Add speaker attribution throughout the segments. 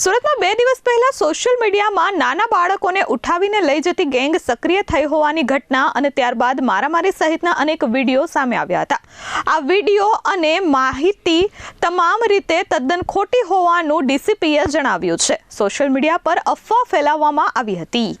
Speaker 1: સુરતમાં બે દિવસ પહેલા સોશિયલ મીડિયામાં નાના બાળકોને ઉઠાવીને લઈ જતી ગેંગ સક્રિય થઈ હોવાની ઘટના અને ત્યારબાદ મારામારી સહિતના અનેક વીડિયો સામે આવ્યા હતા. આ વીડિયો અને માહિતી તમામ રીતે તદ્દન ખોટી હોવાનું ડીસીપીએ જણાવ્યું છે. સોશિયલ મીડિયા પર અફવા ફેલાવવામાં આવી હતી.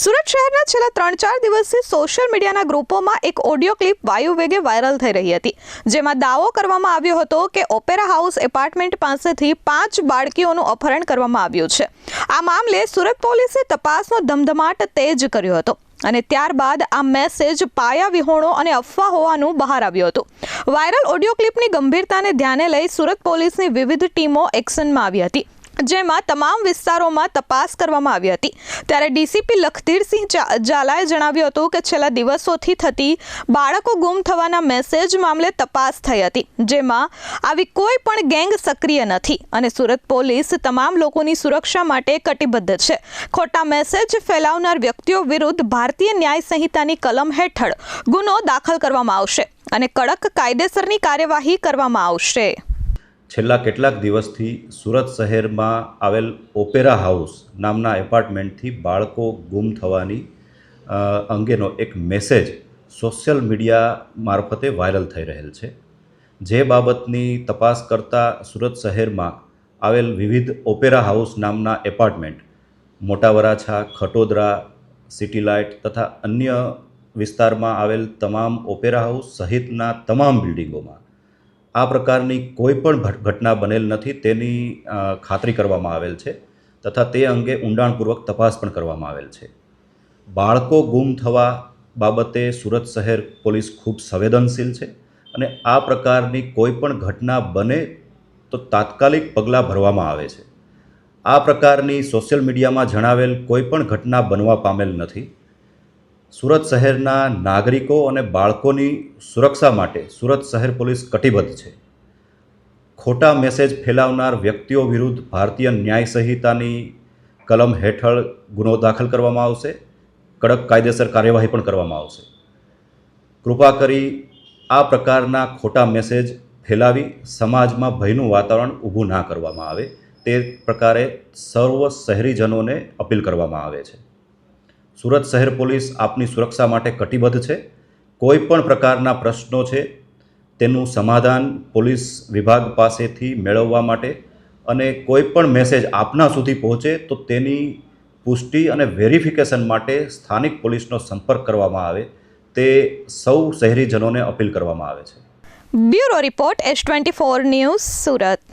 Speaker 1: સુરત શહેરના છેલ્લા ત્રણ ચાર દિવસથી સોશિયલ મીડિયાના ગ્રુપોમાં એક ઓડિયો ક્લિપ વાયુ વેગે વાયરલ થઈ રહી હતી. જેમાં દાવો કરવામાં આવ્યો હતો કે ઓપેરા હાઉસ એપાર્ટમેન્ટ પાસેથી પાંચ બાળકીઓનું અપહરણ કરવામાં આવ્યું છે. આ મામલે સુરત પોલીસે તપાસનો ધમધમાટ તેજ કર્યો હતો અને ત્યારબાદ આ મેસેજ પાયા વિહોણો અને અફવા હોવાનું બહાર આવ્યું હતું. વાયરલ ઓડિયો ક્લિપની ગંભીરતાને ધ્યાને લઈ સુરત પોલીસની વિવિધ ટીમો એક્શનમાં આવી હતી. જેમાં તમામ વિસ્તારોમાં તપાસ કરવામાં આવી હતી. ત્યારે ડીસીપી લખધીરસિંહ ઝાલાએ જણાવ્યું હતું કે છેલ્લા દિવસોથી થતી બાળકો ગુમ થવાના મેસેજ મામલે તપાસ થઈ હતી, જેમાં આવી કોઈ પણ ગેંગ સક્રિય નથી અને સુરત પોલીસ તમામ લોકોની સુરક્ષા માટે કટિબદ્ધ છે. ખોટા મેસેજ ફેલાવનાર વ્યક્તિઓ વિરુદ્ધ ભારતીય ન્યાય સંહિતાની કલમ હેઠળ ગુનો દાખલ કરવામાં આવશે અને કડક કાયદેસરની કાર્યવાહી કરવામાં આવશે.
Speaker 2: છેલ્લા કેટલાક દિવસથી સુરત શહેરમાં આવેલ ઓપેરા હાઉસ નામના એપાર્ટમેન્ટથી બાળકો ગુમ થવાની અંગેનો એક મેસેજ સોશિયલ મીડિયા મારફતે વાયરલ થઈ રહેલ છે. જે બાબતની તપાસ કરતા સુરત શહેરમાં આવેલ વિવિધ ઓપેરા હાઉસ નામના એપાર્ટમેન્ટ મોટા વરાછા ખટોદરા સિટી લાઇટ તથા અન્ય વિસ્તારમાં આવેલ તમામ ઓપેરા હાઉસ સહિતના તમામ બિલ્ડિંગોમાં આ પ્રકારની કોઈ પણ ઘટના બનેલ નથી, તેની ખાતરી કરવામાં આવેલ છે તથા તે અંગે ઊંડાણપૂર્વક તપાસ પણ કરવામાં આવેલ છે. બાળકો ગુમ થવા બાબતે સુરત શહેર પોલીસ ખૂબ સંવેદનશીલ છે અને આ પ્રકારની કોઈ પણ ઘટના બને તો તાત્કાલિક પગલાં ભરવામાં આવે છે. આ પ્રકારની સોશિયલ મીડિયામાં જણાવેલ કોઈ પણ ઘટના બનવા પામેલ નથી. સુરત શહેરના નાગરિકો અને બાળકોની સુરક્ષા માટે સુરત શહેર પોલીસ કટિબદ્ધ છે. ખોટા મેસેજ ફેલાવનાર વ્યક્તિઓ વિરુદ્ધ ભારતીય ન્યાય સંહિતાની કલમ હેઠળ ગુનો દાખલ કરવામાં આવશે. કડક કાયદેસર કાર્યવાહી પણ કરવામાં આવશે. કૃપા કરી આ પ્રકારના ખોટા મેસેજ ફેલાવી સમાજમાં ભયનું વાતાવરણ ઊભું ના કરવામાં આવે. તે પ્રકારે સર્વ શહેરીજનોને અપીલ કરવામાં આવે છે. સુરત શહેર પોલીસ આપની સુરક્ષા માટે કટિબદ્ધ છે. કોઈ પણ પ્રકારના પ્રશ્નો છે, તેનું સમાધાન પોલીસ વિભાગ પાસેથી મેળવવા માટે અને કોઈ પણ મેસેજ આપના સુધી પહોંચે તો તેની પુષ્ટિ અને વેરિફિકેશન માટે સ્થાનિક પોલીસનો સંપર્ક કરવામાં આવે, તે સૌ શહેરીજનોને અપીલ કરવામાં આવે છે.
Speaker 1: Bureau report S twenty four news Surat.